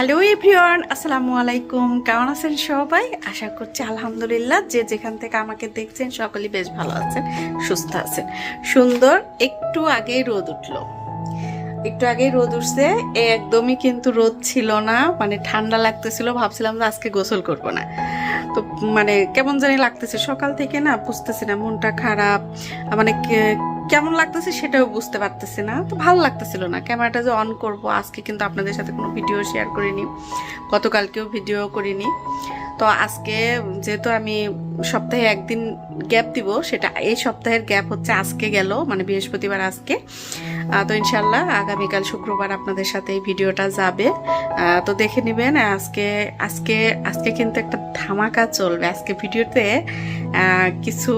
Hello everyone, আসসালামু আলাইকুম। কেমন আছেন সবাই? আশা করছি আলহামদুলিল্লাহ যে যেখান থেকে আমাকে দেখছেন সকলেই বেশ ভালো আছেন, সুস্থ আছেন। সুন্দর, একটু আগেই রোদ উঠল। একটু আগেই রোদ উঠছে একদমই কিন্তু রোদ ছিল না মানে ঠান্ডা লাগতেছিল, ভাবছিলাম যে আজকে গোসল করব না। তো মানে কেমন জানি লাগতেছে, সকাল থেকে না বুঝতেছি না, মনটা খারাপ মানে কেমন লাগতেছে সেটাও বুঝতে পারতেছি না। তো ভালো লাগতেছিল না। ক্যামেরাটা যে অন করব, আজকে কিন্তু আপনাদের সাথে কোনো ভিডিও শেয়ার করিনি। গতকালকেও ভিডিও করিনি। তো আজকে যেহেতু আমি সপ্তাহে একদিন গ্যাপ দিব, সেটা এই সপ্তাহের গ্যাপ হচ্ছে আজকে গেল মানে বৃহস্পতিবার আজকে। তো ইনশাল্লাহ আগামীকাল শুক্রবার আপনাদের সাথে এই ভিডিওটা যাবে। তো দেখে নেবেন, আজকে আজকে আজকে কিন্তু একটা ধামাকা চলবে। আজকে ভিডিওতে কিছু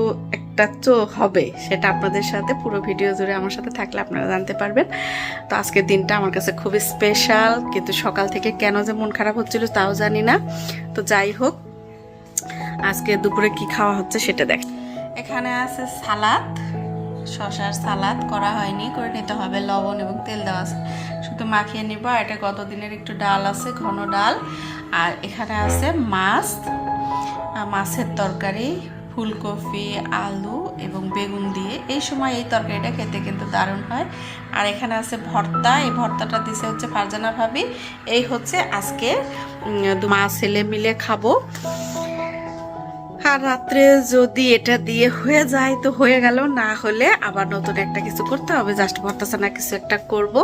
একটা তো হবে, সেটা আপনাদের সাথে পুরো ভিডিও জুড়ে আমার সাথে থাকলে আপনারা জানতে পারবেন। তো আজকের দিনটা আমার কাছে খুবই স্পেশাল কিন্তু সকাল থেকে কেন যে মন খারাপ হচ্ছিল তাও জানি না। তো যাই হোক, আজকে দুপুরে কি খাওয়া হচ্ছে সেটা দেখ। এখানে আছে সালাদ শশার সালাদ করা হয়নি, করে নিতে হবে লবণ এবং তেল দেওয়া আছে। শুধু মাখিয়ে নিব, আর এটা গত দিনের একটু ডাল আছে, ঘন ডাল। আর এখানে আছে মাছ মাছের তরকারি ফুলকপি, আলু এবং বেগুন দিয়ে এই সময় এই তরকারিটা খেতে কিন্তু দারুণ হয়। আর এখানে আছে ভর্তা, এই ভর্তাটা দিছে হচ্ছে ফারজানা ভাবি। এই হচ্ছে আজকে মা ছেলে মিলে খাব। আর রাত্রে যদি এটা দিয়ে হয়ে যায় তো হয়ে গেল, না হলে আবার নতুন একটা কিছু করতে হবে জাস্ট ভর্তাসা না কিছু একটা করব।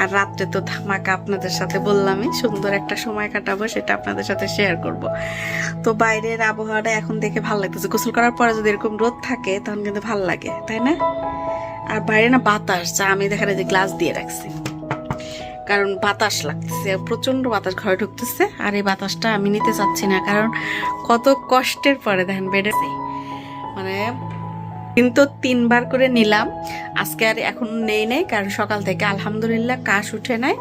আর রাত্রে তো ধামাকা আপনাদের সাথে বললামই, সুন্দর একটা সময় কাটাবো, সেটা আপনাদের সাথে শেয়ার করব। তো বাইরের আবহাওয়াটা এখন দেখে ভালো লাগতেছে। গোসল করার পরে যদি এরকম রোদ থাকে, তখন কিন্তু ভালো লাগে, তাই না? আর বাইরে না বাতাস, যা আমি দেখানে যে গ্লাস দিয়ে রাখছি। কারণ বাতাস লাগতেছে প্রচণ্ড বাতাস ঘরে ঢুকতেছে, আর এই বাতাসটা আমি নিতে চাচ্ছি না, কারণ কত কষ্টের পরে দেখেন বেডে মানে কিন্তু তিনবার করে নিলাম, আজকে আর এখন নেই নেই, কারণ সকাল থেকে আলহামদুলিল্লাহ কাশ উঠে নাই।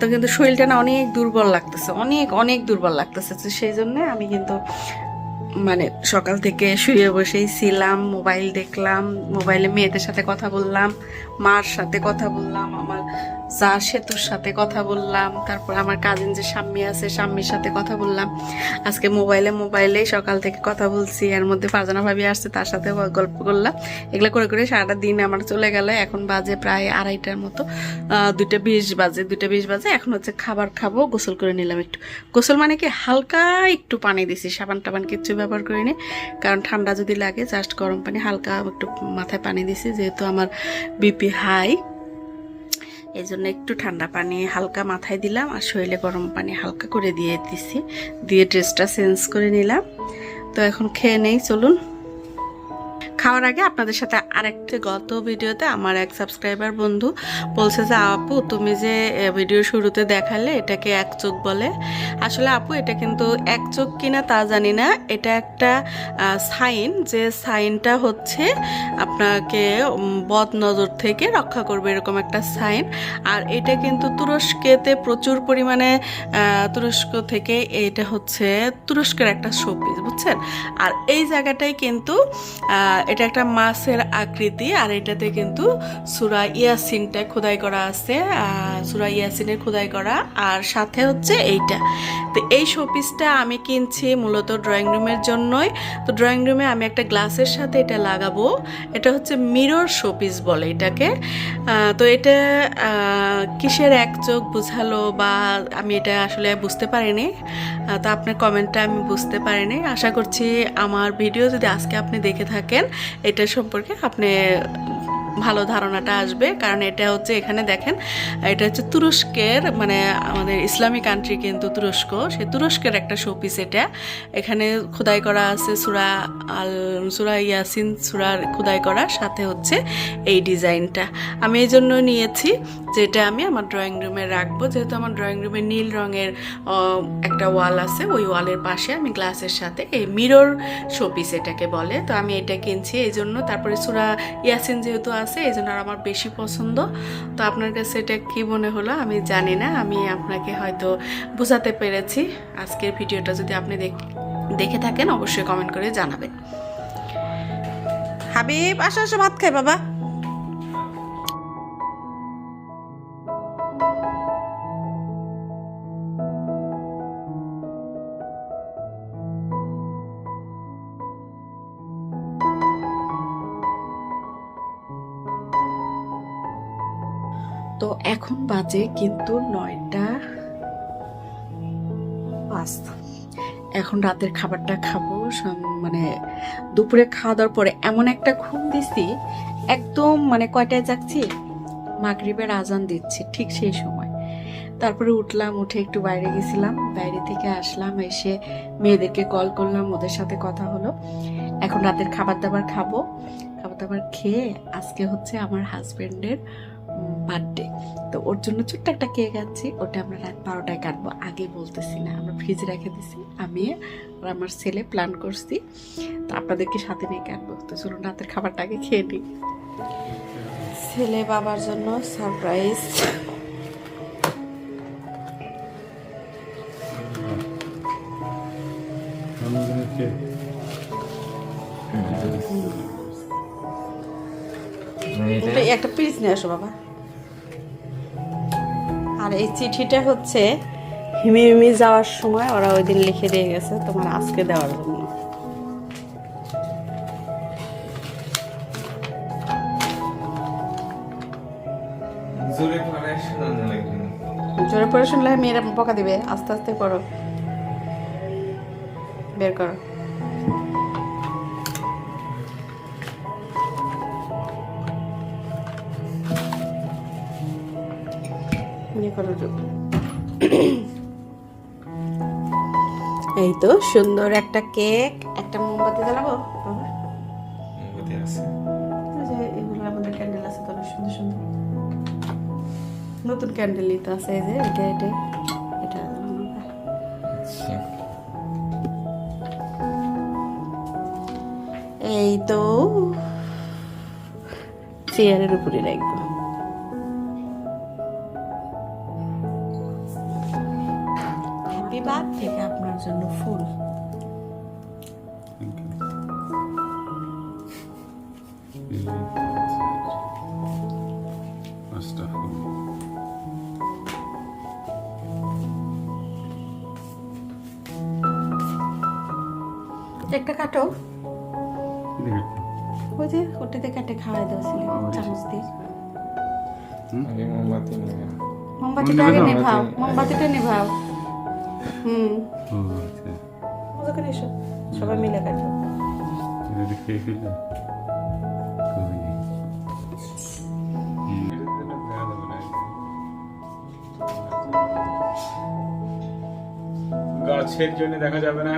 তো কিন্তু শরীরটা না অনেক দুর্বল লাগতেছে, অনেক অনেক দুর্বল লাগতেছে, তো সেই জন্য আমি কিন্তু মানে সকাল থেকে শুয়ে বসেই ছিলাম, মোবাইল দেখলাম, মোবাইলে মেয়েদের সাথে কথা বললাম, মার সাথে কথা বললাম, আমার যা সেতুর সাথে কথা বললাম, তারপর আমার কাজিন যে স্বামী আছে, স্বামীর সাথে কথা বললাম। আজকে মোবাইলে মোবাইলে সকাল থেকে কথা বলছি, এর মধ্যে ফারজানা ভাবি আসছে, তার সাথে গল্প করলাম। এগুলো করে করে সারাটা দিন আমার চলে গেল। এখন বাজে প্রায় আড়াইটার মতো দুইটা বিশ বাজে, দুইটা বিশ বাজে। এখন হচ্ছে খাবার খাব, গোসল করে নিলাম একটু। গোসল মানে কি? হালকা একটু পানি দিছি সাবান টাবান কিচ্ছু ব্যবহার করিনি। কারণ ঠান্ডা যদি লাগে জাস্ট গরম পানি, হালকা একটু মাথায় পানি দিছি, যেহেতু আমার বিপি হাই এই জন্য একটু ঠান্ডা পানি হালকা মাথায় দিলাম আর শরীরে গরম পানি হালকা করে দিয়ে দিছি। দিয়ে ড্রেসটা চেঞ্জ করে নিলাম। তো এখন খেয়ে নেই, চলুন। খাওয়ার আগে আপনাদের সাথে আরেকটা গত ভিডিওতে আমার এক সাবস্ক্রাইবার বন্ধু বলছে যে, আপু, তুমি যে ভিডিও শুরুতে দেখালে এটাকে এক চোখ বলে। আসলে আপু, এটা কিন্তু এক চোখ কিনা তা জানি না। এটা একটা সাইন। যে সাইনটা হচ্ছে আপনাকে বদ নজর থেকে রক্ষা করবে এরকম একটা সাইন। আর এটা কিন্তু তুরস্কেতে প্রচুর পরিমাণে তুরস্ক থেকে এটা হচ্ছে তুরস্কের একটা শোপিস, বুঝছেন? আর এই জায়গাটাই কিন্তু এটা একটা মাছের আকৃতি, আর এটাতে কিন্তু সুরা ইয়াসিনটা খোদাই করা আছে সুরা ইয়াসিনের খোদাই করা, আর সাথে হচ্ছে এইটা। তো এই শোপিসটা আমি কিনছি মূলত ড্রয়িং রুমের জন্যই। তো ড্রয়িং রুমে আমি একটা গ্লাসের সাথে এটা লাগাবো। এটা হচ্ছে মিরর শোপিস বলে এটাকে। তো এটা কিসের এক চোখ বুঝালো বা আমি এটা আসলে বুঝতে পারিনি। তো আপনার কমেন্টটা আমি বুঝতে পারিনি। আশা করছি আমার ভিডিও যদি আজকে আপনি দেখে থাকেন এটা সম্পর্কে আপনি ভালো ধারণাটা আসবে। কারণ এটা হচ্ছে এখানে দেখেন, এটা হচ্ছে তুরস্কের মানে আমাদের ইসলামী কান্ট্রি কিন্তু তুরস্ক। সে তুরস্কের একটা শোপিস এটা। এখানে খোদাই করা আছে সুরা আল, সুরা ইয়াসিন সুরার খোদাই করা সাথে হচ্ছে এই ডিজাইনটা। আমি এই জন্য নিয়েছি যেটা আমি আমার ড্রয়িং রুমে রাখব। যেহেতু আমার ড্রয়িং রুমে নীল রঙের একটা ওয়াল আছে, ওই ওয়ালের পাশে আমি গ্লাসের সাথে এই মিরর শোপিস এটাকে বলে। তো আমি এটা কিনছি এই জন্য তারপরে সুরা ইয়াসিন যেহেতু আছে, এই জন্য আর আমার বেশি পছন্দ। তো আপনার কাছে এটা কি মনে হলো? আমি জানি না, আমি আপনাকে হয়তো বোঝাতে পেরেছি। আজকের ভিডিওটা যদি আপনি দেখ- থাকেন, অবশ্যই কমেন্ট করে জানাবেন। হাবিব, আসা, আসো, ভাত খাই, বাবা। এখন বাজে কিন্তু নয়টা পাঁচ। এখন রাতের খাবারটা খাব মানে দুপুরে খাওয়া দাওয়ার পরে এমন একটা ঘুম দিছি, একদম মানে কয়টায় যাচ্ছি মাগরিবের আজান দিচ্ছে, ঠিক সেই সময়। তারপরে উঠলাম, উঠে একটু বাইরে গেছিলাম, বাইরে থেকে আসলাম, এসে মেয়েদেরকে কল করলাম, ওদের সাথে কথা হলো। এখন রাতের খাবার দাবার খাব। খাবার দাবার খেয়ে আজকে হচ্ছে আমার হাজবেন্ডের বার্থডে তো ওর জন্য ছোট্ট একটা কেক আনছি ওটা আমরা রাত বারোটায় কাটবো। আগে বলতেছি না আমরা ফ্রিজে রেখে দিছি। আমি আর আমার ছেলে প্ল্যান করছি তো আপনাদেরকে সাথে নিয়ে কাটবো। তো চলুন রাতের খাবারটা আগে খেয়ে নিই। ছেলে বাবার জন্য সারপ্রাইজ একটা পিস নিয়ে আসো বাবা। আর এই চিঠিটা হচ্ছে হিমি হিমি যাওয়ার সময় ওরা ওই দিন লিখে দিয়ে গেছে তোমার আজকে দেওয়ার জন্য। জোরে পড়ে শুনলে মেয়েরা বকা দিবে। আস্তে আস্তে করো বের করো। ইয়ে করো। এই তো সুন্দর একটা কেক একটা মোমবাতি জ্বালাবো? বাবা। মোমবাতি আছে। এগুলো আমাদের ক্যান্ডেল আছে তো সুন্দর সুন্দর। নতুন ক্যান্ডেলই তো আছে এই যে এটা এটা এটা। আচ্ছা এই তো। চেয়ারের উপরে রাখব। বিবাদ থেকে আপনার জন্য ফুল। একটা কাটো। দেখে ওই যে ওটিতে কাটে খাওয়াই দেওয়া ছিল চামচ দিয়ে। মোমবাতি নিয়ে মোমবাতিটা আগে নিভাও মোমবাতিটা নিভাও। হুম। আচ্ছা। মজা করে এসো। সবাই মিলে কাটো। গাছের জন্য দেখা যাবে না।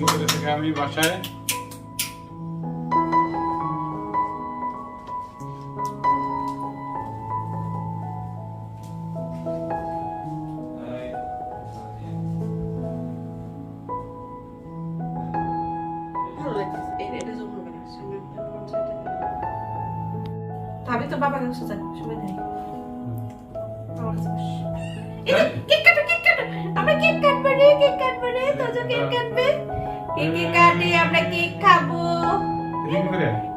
লুঙ্গি থেকে আমি বাসায়। ভাবি তো বাবা কাছে যাক সবাই দেয় আমার কাছে কেক কাটো কেক কাটো। আমরা কেক কাটবো রে কেক কাটবো রে তোজো কেক কাটবে। কেক কেক কাটে আমরা কেক খাব।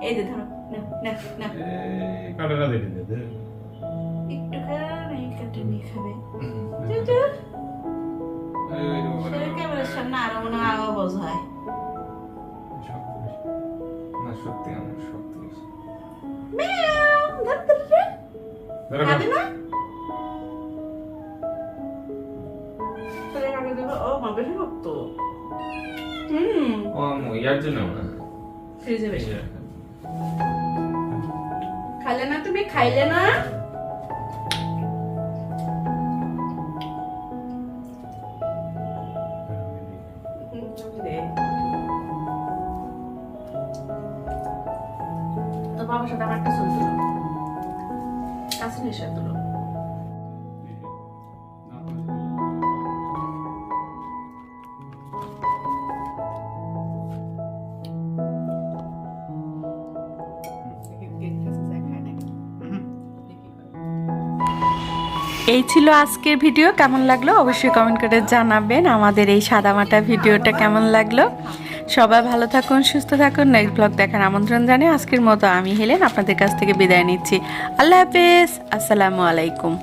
এই যে ধরো না না না কাটাটা দেখে দে। একটু খাই কাটে নিয়ে খাবে। ওরে তো ক্যামেরার সামনে আরও মনে হয় আওয়াজ হয়। না সত্যি আমার শক্ত বেশি। খাবে না? ও মা বেশি রক্ত। হুম। ও আম্মু, ইয়ার জন্য না ফ্রিজে বেশি খাইলে না তুমি? খাইলে না? তো বাবার সাথে আমার একটা তুলো এই ছিল আজকের ভিডিও, কেমন লাগল? অবশ্যই কমেন্ট করে জানাবেন। আমাদের এই সাদামাটা ভিডিওটা কেমন লাগল? সবাই ভালো থাকুন, সুস্থ থাকুন। নেক্সট ব্লগ দেখার আমন্ত্রণ জানিয়ে আজকের মতো আমি, হেলেন, আপনাদের কাছ থেকে বিদায় নিচ্ছি। আল্লাহ হাফেজ, আসসালামু আলাইকুম।